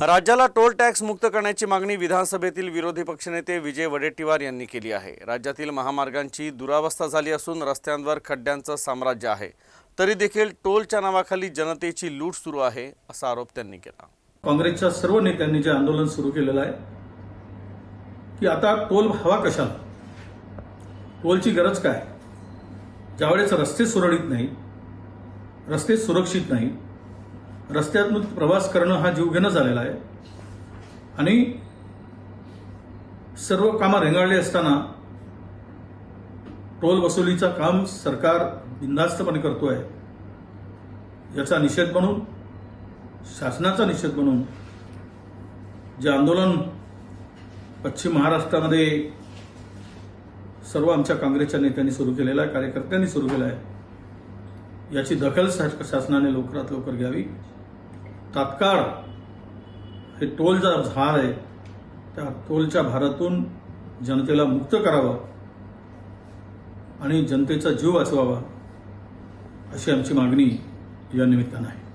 राज्याला toll tax मुक्त करण्याची मागणी विधानसभेतील विरोधी पक्षनेते विजय वडेट्टीवार यांनी केली आहे. राज्यातील महामार्गांची दुरावस्था झाली असून रस्त्यांवर खड्ड्यांचं साम्राज्य आहे. तरी देखील टोलच्या नावाखाली जनतेची लूट सुरू आहे असा आरोप त्यांनी केला. काँग्रेसच्या सर्व नेत्यांनी जे आंदोलन सुरू केलेलं आहे की आता टोल हवा कशाला? टोलची गरज काय? ज्यावेळेस रस्ते सुरळीत नाही रस्ते सुरक्षित नाही रस्त्यातून प्रवास करणं हा जीवघेणं झालेला आहे. आणि सर्व कामं रेंगाळली असताना टोल वसुलीचं काम सरकार बिनधास्तपणे आहे याचा निषेध म्हणून शासनाचा निषेध म्हणून जे आंदोलन पश्चिम महाराष्ट्रामध्ये सर्व आमच्या काँग्रेसच्या नेत्यांनी सुरू केलेलं आहे कार्यकर्त्यांनी सुरू केलं आहे याची दखल शासनाने लवकरात लवकर घ्यावी. तात्काळ हे टोल जो भार आहे त्या टोलच्या भारातून जनतेला मुक्त करावं आणि जनतेचा जीव वाचवावा अशी आमची मागणी या निमित्तानं आहे.